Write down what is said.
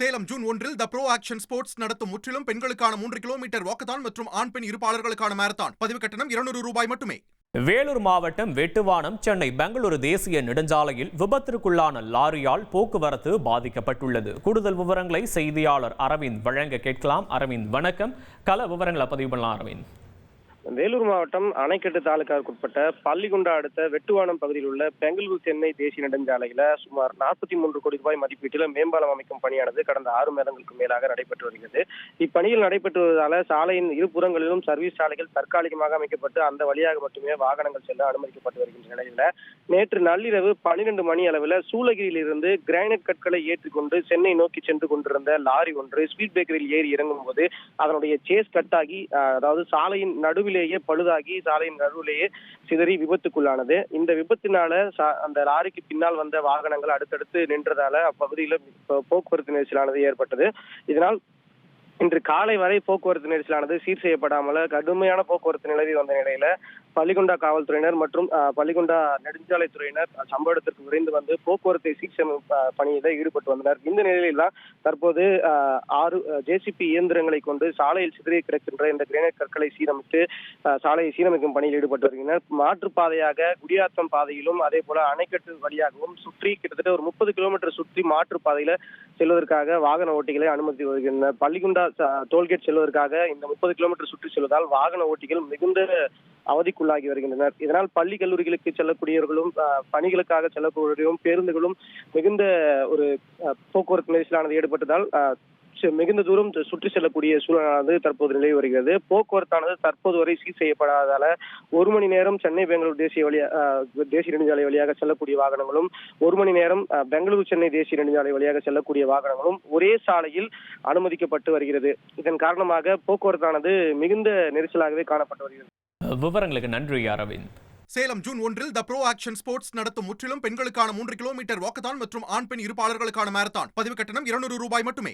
Salem June ஒன்றில் த bro action sports நடத்தும் முற்றிலும் பெண்களுக்கான மூன்று கிலோமீட்டர் வாக்கத்தான் மற்றும் ஆண் பெண் இருப்பாளர்களுக்கான மாரத்தான் பதிவு கட்டணம் இருநூறு ரூபாய் மட்டுமே. வேலூர் மாவட்டம் வெட்டுவானம் சென்னை பெங்களூரு தேசிய நெடுஞ்சாலையில் விபத்திற்குள்ளான லாரியால் போக்குவரத்து பாதிக்கப்பட்டுள்ளது. கூடுதல் விவரங்களை செய்தியாளர் அரவிந்த் வழங்க கேட்கலாம். அரவிந்த் வணக்கம். கல விவரங்களை பதிவு பண்ணலாம் அரவிந்த். வேலூர் மாவட்டம் அணைக்கட்டு தாலுகாவுக்குட்பட்ட பள்ளிகுண்டா அடுத்த வெட்டுவானம் பகுதியில் உள்ள பெங்களூரு சென்னை தேசிய நெடுஞ்சாலையில சுமார் நாற்பத்தி மூன்று கோடி ரூபாய் மதிப்பீட்டில் மேம்பாலம் அமைக்கும் பணியானது கடந்த ஆறு மாதங்களுக்கு மேலாக நடைபெற்று வருகிறது. இப்பணியில் நடைபெற்று வருவதால சாலையின் இருபுறங்களிலும் சர்வீஸ் சாலைகள் தற்காலிகமாக அமைக்கப்பட்டு அந்த வழியாக மட்டுமே வாகனங்கள் செல்ல அனுமதிக்கப்பட்டு வருகின்ற நிலையில நேற்று நள்ளிரவு பனிரெண்டு மணி அளவில் சூளகிரியிலிருந்து கிரானைட் கற்களை ஏற்றிக்கொண்டு சென்னை நோக்கி சென்று கொண்டிருந்த லாரி ஒன்று ஸ்பீட் பேக்கரியில் ஏறி இறங்கும் போது அதனுடைய சேஸ் கட்டாகி அதாவது சாலையின் நடுவிலேயே பழுதாகி சாலையின் நடுவிலேயே சிதறி விபத்துக்குள்ளானது. இந்த விபத்தினால அந்த லாரிக்கு பின்னால் வந்த வாகனங்கள் அடுத்தடுத்து நின்றதால அப்பகுதியில் போக்குவரத்து நெரிசலானது ஏற்பட்டது. இதனால் இன்று காலை வரை போக்குவரத்து நெரிசலானது சீர் செய்யப்படாமல் கடுமையான போக்குவரத்து நிலவி வந்த நிலையில பள்ளிகுண்டா காவல்துறையினர் மற்றும் பள்ளிகுண்டா நெடுஞ்சாலைத்துறையினர் சம்பவ இடத்திற்கு விரைந்து வந்து போக்குவரத்தை சீர் பணியில பணியில் ஈடுபட்டு வந்தனர். இந்த நிலையில் தான் தற்போது ஆறு ஜேசிபி இயந்திரங்களை கொண்டு சாலையில் சிதறி கிடக்கின்ற இந்த கிரேனைட் கற்களை சீரமைத்து சாலையை சீரமைக்கும் பணியில் ஈடுபட்டு வருகின்றனர். மாற்றுப்பாதையாக குடியாத்தம் பாதையிலும் அதே போல அணைக்கட்டு வழியாகவும் சுற்றி கிட்டத்தட்ட ஒரு முப்பது கிலோமீட்டர் சுற்றி மாற்றுப்பாதையில செல்வதற்காக வாகன ஓட்டிகளை அனுமதி வருகின்றனர். பள்ளிகுண்டா டோல்கேட் செல்வதற்காக இந்த முப்பது கிலோமீட்டர் சுற்றி செல்வதால் வாகன ஓட்டிகள் மிகுந்த பாதிப்புக்குள்ளாகி வருகின்றனர். இதனால் பள்ளி கல்லூரிகளுக்கு செல்லக்கூடியவர்களும் பணிகளுக்காக செல்லக்கூடியவர்களும் பேருந்துகளும் மிகுந்த ஒரு போக்குவரத்து நெரிசலானது ஏற்பட்டதால் மிகுந்த தூரம் சுற்றி செல்லக்கூடிய சூழலானது தற்போது நிலவி வருகிறது. போக்குவரத்தானது தற்போது வரை சீர் செய்யப்படாததால ஒரு மணி நேரம் சென்னை பெங்களூர் தேசிய வழியா தேசிய நெடுஞ்சாலை வழியாக செல்லக்கூடிய வாகனங்களும் ஒரு மணி நேரம் பெங்களூர் பெங்களூரு சென்னை தேசிய நெடுஞ்சாலை வழியாக செல்லக்கூடிய வாகனங்களும் ஒரே சாலையில் அனுமதிக்கப்பட்டு வருகிறது. இதன் காரணமாக போக்குவரத்தானது மிகுந்த நெரிசலாகவே காணப்பட்டு வருகிறது. விவரங்களுக்கு நன்றி அரவிந்த். சேலம் ஜூன் ஒன்றில் த ப்ரோ ஆக்ஷன் ஸ்போர்ட்ஸ் நடத்தும் முற்றிலும் பெண்களுக்கான மூன்று கிலோமீட்டர் வாக்கத்தான் மற்றும் ஆண் பெண் இருப்பாளர்களுக்கான மேரத்தான் பதிவு கட்டணம் இருநூறு ரூபாய் மட்டுமே.